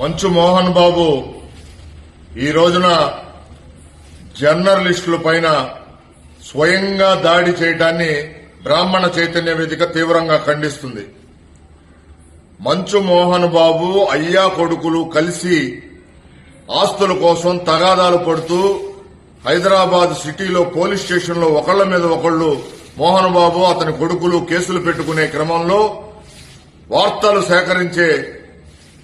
మంచు మోహన్ బాబు ఈ రోజున జర్నలిస్టుల పైన స్వయంగా దాడి చేయడాన్ని బ్రాహ్మణ చైతన్య వేదిక తీవ్రంగా ఖండిస్తుంది. మంచు మోహన్ బాబు అయ్యా కొడుకులు కలిసి ఆస్తుల కోసం తగాదాలు పడుతూ హైదరాబాద్ సిటీలో పోలీస్ స్టేషన్లో ఒకళ్ళ మీద ఒకళ్ళు మోహన్ బాబు అతని కొడుకులు కేసులు పెట్టుకునే క్రమంలో వార్తలు సేకరించే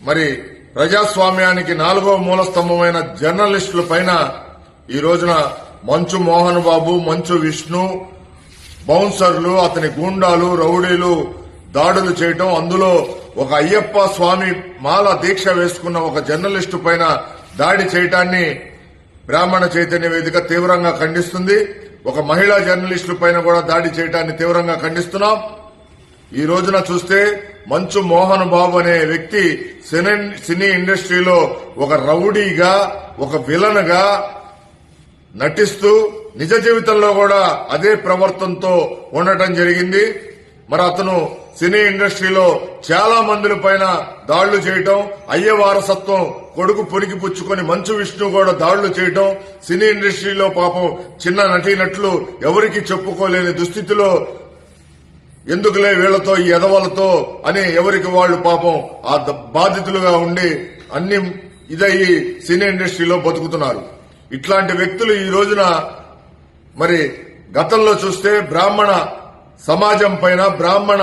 మరి ప్రజాస్వామ్యానికి నాలుగవ మూల స్తంభమైన జర్నలిస్టుల పైన ఈ రోజున మంచు మోహన్ బాబు మంచు విష్ణు బౌన్సర్లు అతని గూండాలు రౌడీలు దాడులు చేయటం అందులో ఒక అయ్యప్ప స్వామి మాల దీక్ష వేసుకున్న ఒక జర్నలిస్టు పైన దాడి చేయటాన్ని బ్రాహ్మణ చైతన్య వేదిక తీవ్రంగా ఖండిస్తుంది. ఒక మహిళా జర్నలిస్టుల పైన కూడా దాడి చేయటాన్ని తీవ్రంగా ఖండిస్తున్నాం. ఈ రోజున చూస్తే మంచు మోహన్ బాబు అనే వ్యక్తి సినీ- సినీ ఇండస్ట్రీలో ఒక రౌడీగా ఒక విలన్గా నటిస్తూ నిజ జీవితంలో కూడా అదే ప్రవర్తనతో ఉండటం జరిగింది. మరి అతను సినీ ఇండస్ట్రీలో చాలా మందుల పైన దాళ్ళు చేయటం అయ్య వారసత్వం కొడుకు పొరికి పుచ్చుకొని మంచు విష్ణు కూడా దాళ్ళు చేయటం సినీ ఇండస్ట్రీలో పాపం చిన్న నటీనట్లు ఎవరికి చెప్పుకోలేని దుస్థితిలో ఎందుకులే వీళ్ళతో ఈ ఎదవలతో అని ఎవరికి వాళ్ళు పాపం ఆ బాధితులుగా ఉండి అన్ని ఇదయ్యి సినీ ఇండస్ట్రీలో బతుకుతున్నారు. ఇట్లాంటి వ్యక్తులు ఈ రోజున మరి గతంలో చూస్తే బ్రాహ్మణ సమాజం పైన బ్రాహ్మణ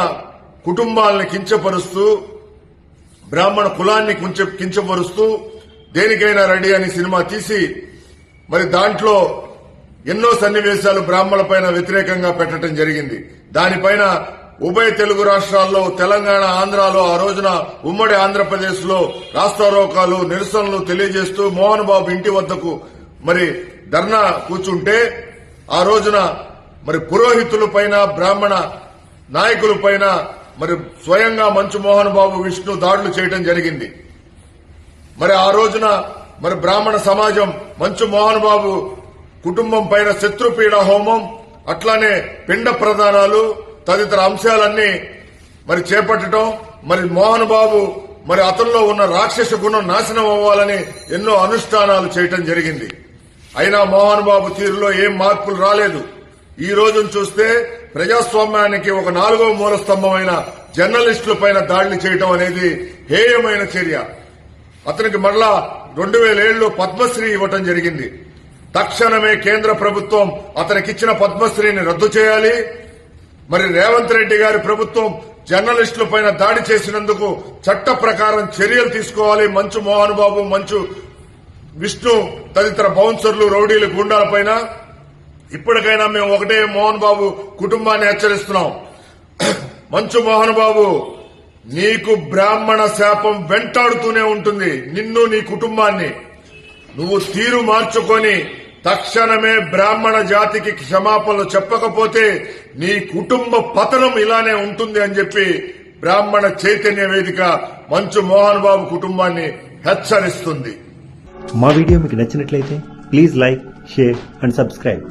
కుటుంబాలను కించపరుస్తూ బ్రాహ్మణ కులాన్ని కించపరుస్తూ దేనికైనా రెడీ అని సినిమా తీసి మరి దాంట్లో ఎన్నో సన్నివేశాలు బ్రాహ్మణ పైన వ్యతిరేకంగా పెట్టడం జరిగింది. దానిపైన ఉభయ తెలుగు రాష్ట్రాల్లో తెలంగాణ ఆంధ్రాలో ఆ రోజున ఉమ్మడి ఆంధ్రప్రదేశ్లో రాస్తారోకాలు నిరసనలు తెలియజేస్తూ మోహన్ బాబు ఇంటి వద్దకు మరి ధర్నా కూర్చుంటే ఆ రోజున మరి పురోహితుల పైన బ్రాహ్మణ నాయకులపైన మరి స్వయంగా మంచు మోహన్ బాబు విష్ణు దాడులు చేయడం జరిగింది. మరి ఆ రోజున మరి బ్రాహ్మణ సమాజం మంచు మోహన్ బాబు కుటుంబం పైన శత్రుపీడ హోమం అట్లానే పిండ ప్రదానాలు తదితర అంశాలన్నీ మరి చేపట్టడం మరి మోహన్ బాబు మరి అతనిలో ఉన్న రాక్షస గుణం నాశనం అవ్వాలని ఎన్నో అనుష్ఠానాలు చేయటం జరిగింది. అయినా మోహన్ బాబు తీరులో ఏం మార్పులు రాలేదు. ఈ రోజును చూస్తే ప్రజాస్వామ్యానికి ఒక నాలుగో మూల స్తంభమైన జర్నలిస్టుల పైన దాడులు చేయటం అనేది హేయమైన చర్య. అతనికి మరలా రెండు వేల ఏళ్ళు పద్మశ్రీ ఇవ్వటం జరిగింది. తక్షణమే కేంద్ర ప్రభుత్వం అతనికిచ్చిన పద్మశ్రీని రద్దు చేయాలి. మరి రేవంత్ రెడ్డి గారి ప్రభుత్వం జర్నలిస్టుల పైన దాడి చేసినందుకు చట్ట ప్రకారం చర్యలు తీసుకోవాలి. మంచు మోహన్ బాబు మంచు విష్ణు తదితర బౌన్సర్లు రౌడీలు గుండాల పైన. ఇప్పటికైనా మేము ఒకటే మోహన్ బాబు కుటుంబాన్ని హెచ్చరిస్తున్నాం. మంచు మోహన్ బాబు నీకు బ్రాహ్మణ శాపం వెంటాడుతూనే ఉంటుంది. నిన్ను నీ కుటుంబాన్ని. నువ్వు తీరు మార్చుకొని తక్షణమే బ్రాహ్మణ జాతికి క్షమాపణలు చెప్పకపోతే నీ కుటుంబ పతనం ఇలానే ఉంటుంది అని చెప్పి బ్రాహ్మణ చైతన్య వేదిక మంచు మోహన్ బాబు కుటుంబాన్ని హెచ్చరిస్తుంది. మా వీడియో మీకు నచ్చినట్లయితే please like share and subscribe.